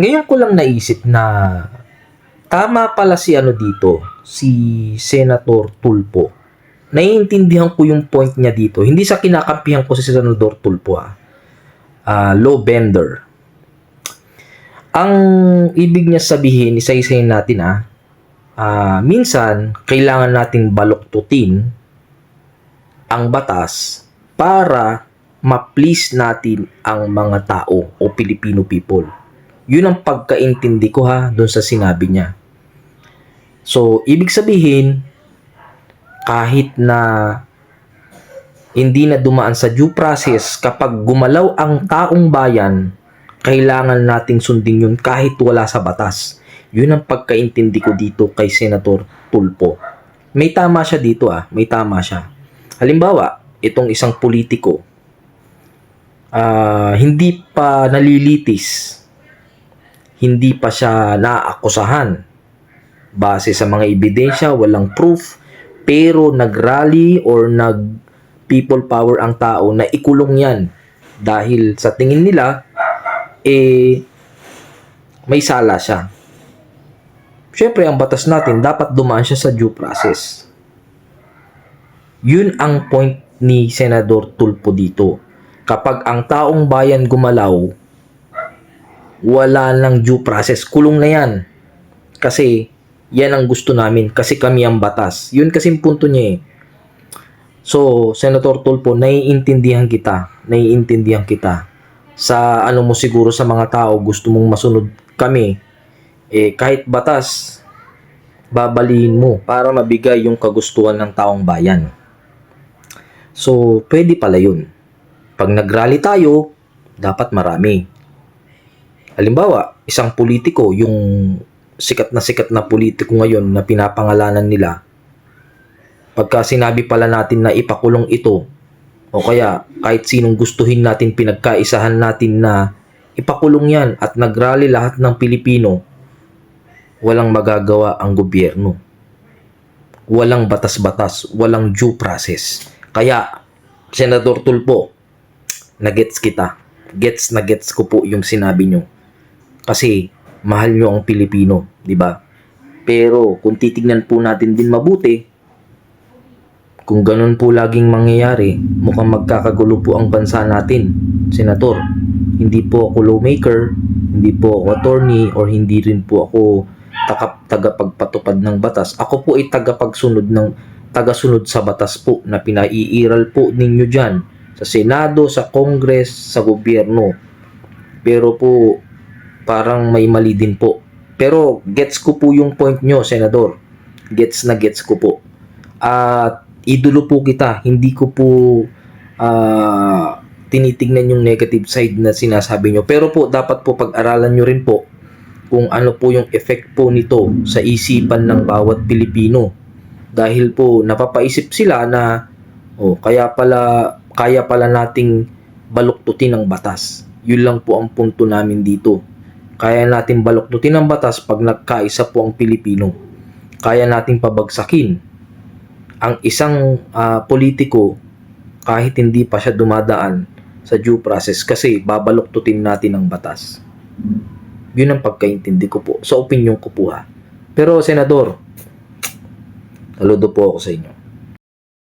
ngayon ko lang naisip na tama pala si ano dito, si Senator Tulpo. Naiintindihan ko yung point niya dito. Hindi sa kinakampihan ko si Senador Tulpo ah. Ah, law bender. Ang ibig niya sabihin, isa-isayin natin ah, ah, minsan, kailangan nating baluktutin ang batas para ma-please natin ang mga tao o Filipino people. Yun ang pagkaintindi ko ha doon sa sinabi niya. So, ibig sabihin, kahit na hindi na dumaan sa due process, kapag gumalaw ang taong bayan, kailangan nating sundin yun kahit wala sa batas. Yun ang pagkaintindi ko dito kay Senator Tulpo. May tama siya dito ah, may tama siya. Halimbawa, itong isang politiko, ah, hindi pa nalilitis, hindi pa siya naakusahan base sa mga ebidensya, walang proof, pero nagrally or nag people power ang tao na ikulong yan dahil sa tingin nila eh may sala siya. Siyempre, ang batas natin, dapat dumaan siya sa due process. Yun ang point ni Senador Tulpo dito. Kapag ang taong bayan gumalaw, wala nang due process. Kulong na yan. Kasi, yan ang gusto namin. Kasi kami ang batas. Yun kasi yung punto niya eh. So, Senator Tulpo, naiintindihan kita. Naiintindihan kita. Sa ano mo siguro sa mga tao, gusto mong masunod kami. Eh, kahit batas, babaliin mo para mabigay yung kagustuhan ng taong bayan. So, pwede pala yun. Pag nagrally tayo, dapat marami. Halimbawa, isang politiko, yung sikat na sikat na politiko ngayon na pinapangalanan nila, pagka sinabi pala natin na ipakulong ito, o kaya kahit sinong gustuhin natin pinagkaisahan natin na ipakulong yan at nagrally lahat ng Pilipino, walang magagawa ang gobyerno. Walang batas-batas, walang due process. Kaya, Senador Tulpo, nagets kita. Gets na gets ko po yung sinabi nyo. Kasi, mahal nyo ang Pilipino, di ba? Pero, kung titignan po natin din mabuti, kung ganun po laging mangyayari, mukhang magkakagulo po ang bansa natin, Senator. Hindi po ako lawmaker, hindi po ako attorney, or hindi rin po ako takap tagapagpatupad ng batas. Ako po ay tagapagsunod ng tagasunod sa batas po na pinaiiral po ninyo dyan sa Senado, sa Congress, sa gobyerno. Pero po, parang may mali din po. Pero gets ko po yung point nyo, Senador. Gets na gets ko po. At idolo po kita. Hindi ko po ah, tinitingnan yung negative side na sinasabi nyo. Pero po, dapat po pag-aralan nyo rin po kung ano po yung effect po nito sa isipan ng bawat Pilipino. Dahil po napapaisip sila na oh, kaya pala kaya pala nating baluktutin ang batas. Yun lang po ang punto namin dito. Kaya natin baluktutin ang batas pag nagkaisa po ang Pilipino. Kaya nating pabagsakin ang isang ah, politiko kahit hindi pa siya dumadaan sa due process kasi babaluktutin natin ang batas. Yun ang pagkaintindi ko po. Sa opinion ko po ha. Pero, Senador, saludo po ako sa inyo.